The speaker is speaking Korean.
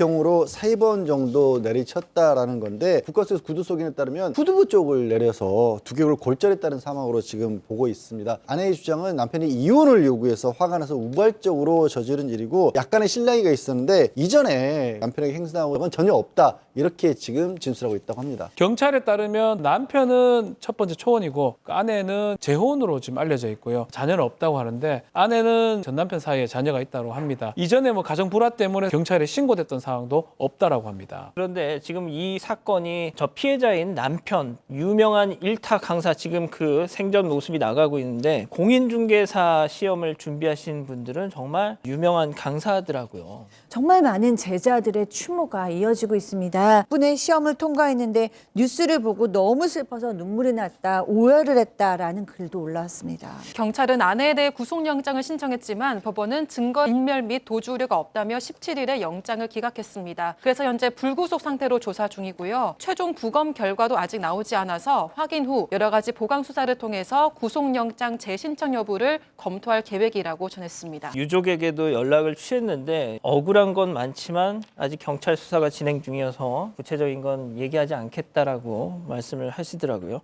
경우로 세 번 정도 내리쳤다라는 건데 국가수에서 구두 속인에 따르면 후두부 쪽을 내려서 두 개월 골절했다는 사망으로 지금 보고 있습니다. 아내의 주장은 남편이 이혼을 요구해서 화가 나서 우발적으로 저지른 일이고 약간의 실랑이가 있었는데 이전에 남편에게 행사한 적은 전혀 없다 이렇게 지금 진술하고 있다고 합니다. 경찰에 따르면 남편은 첫 번째 초혼이고 그 아내는 재혼으로 지금 알려져 있고요. 자녀는 없다고 하는데 아내는 전 남편 사이에 자녀가 있다고 합니다. 이전에 뭐 가정 불화 때문에 경찰에 신고됐던 상황도 없다라고 합니다. 그런데 지금 이 사건이 저 피해자인 남편 유명한 일타 강사 지금 그 생전 모습이 나가고 있는데 공인중개사 시험을 준비하신 분들은 정말 유명한 강사더라고요. 정말 많은 제자들의 추모가 이어지고 있습니다. 분의 시험을 통과했는데 뉴스를 보고 너무 슬퍼서 눈물이 났다, 오열을 했다라는 글도 올라왔습니다. 경찰은 아내에 대해 구속영장을 신청했지만 법원은 증거 인멸 및 도주 우려가 없다며 17일에 영장을 기각 했습니다. 그래서 현재 불구속 상태로 조사 중이고요. 최종 부검 결과도 아직 나오지 않아서 확인 후 여러 가지 보강 수사를 통해서 구속영장 재신청 여부를 검토할 계획이라고 전했습니다. 유족에게도 연락을 취했는데 억울한 건 많지만 아직 경찰 수사가 진행 중이어서 구체적인 건 얘기하지 않겠다라고 말씀을 하시더라고요.